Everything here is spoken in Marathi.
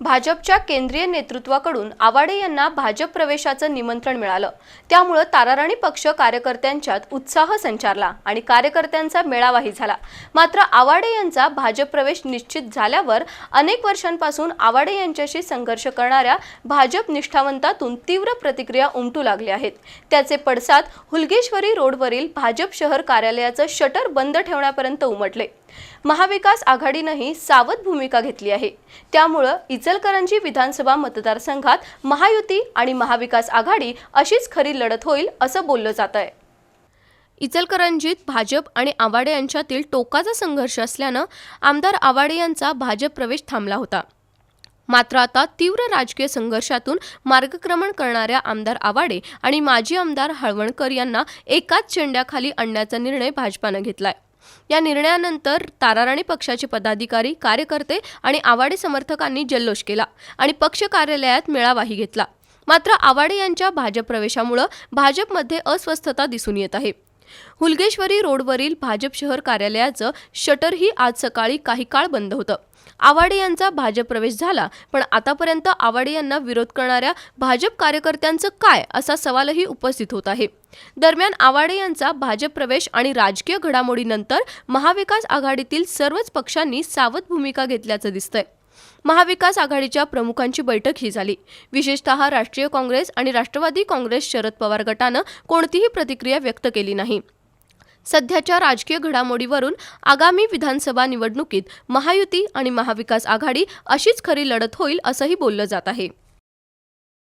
भाजपच्या केंद्रीय नेतृत्वाकडून आवाडे यांना भाजप प्रवेशाचं निमंत्रण मिळालं. त्यामुळं ताराराणी पक्ष कार्यकर्त्यांच्यात उत्साह संचारला आणि कार्यकर्त्यांचा मेळावाही झाला. मात्र आवाडे यांचा भाजप प्रवेश निश्चित झाल्यावर अनेक वर्षांपासून आवाडे यांच्याशी संघर्ष करणाऱ्या भाजप निष्ठावंतातून तीव्र प्रतिक्रिया उमटू लागल्या आहेत. त्याचे पडसाद हुलगेश्वरी रोडवरील भाजप शहर कार्यालयाचं शटर बंद ठेवण्यापर्यंत उमटले. महाविकास आघाडीनंही सावध भूमिका घेतली आहे. त्यामुळं इचलकरंजी विधानसभा मतदारसंघात महायुती आणि महाविकास आघाडी अशीच खरी लढत होईल असं बोललं जात आहे इचलकरंजीत भाजप आणि आवाडे यांच्यातील टोकाचा संघर्ष असल्यानं आमदार आवाडे यांचा भाजप प्रवेश थांबला होता. मात्र आता तीव्र राजकीय संघर्षातून मार्गक्रमण करणाऱ्या आमदार आवाडे आणि माजी आमदार हळवणकर यांना एकाच चेंड्याखाली आणण्याचा निर्णय भाजपानं घेतलाय. या निर्णयानंतर ताराराणी पक्षाचे पदाधिकारी कार्यकर्ते आणि आवाडे समर्थकांनी जल्लोष केला आणि पक्ष कार्यालयात मेळावाही घेतला. मात्र आवाडे यांच्या भाजप प्रवेशामुळं भाजपमध्ये अस्वस्थता दिसून येत आहे. हुलगेश्वरी रोडवरील भाजप शहर कार्यालयाचं शटरही आज सकाळी काही काळ बंद होतं. आवाडे यांचा भाजप प्रवेश झाला पण आतापर्यंत आवाडे यांना विरोध करणाऱ्या भाजप कार्यकर्त्यांचं काय असा सवालही उपस्थित होत आहे. दरम्यान आवाडे यांचा भाजप प्रवेश आणि राजकीय घडामोडीनंतर महाविकास आघाडीतील सर्वच पक्षांनी सावध भूमिका घेतल्याचं दिसतंय. महाविकास आघाडीच्या प्रमुखांची बैठक ही झाली. विशेषतः राष्ट्रीय काँग्रेस आणि राष्ट्रवादी काँग्रेस शरद पवार गटानं कोणतीही प्रतिक्रिया व्यक्त केली नाही. सध्याच्या राजकीय घडामोडीवरून आगामी विधानसभा निवडणुकीत महायुती आणि महाविकास आघाडी अशीच खरी लढत होईल असंही बोललं जात आहे.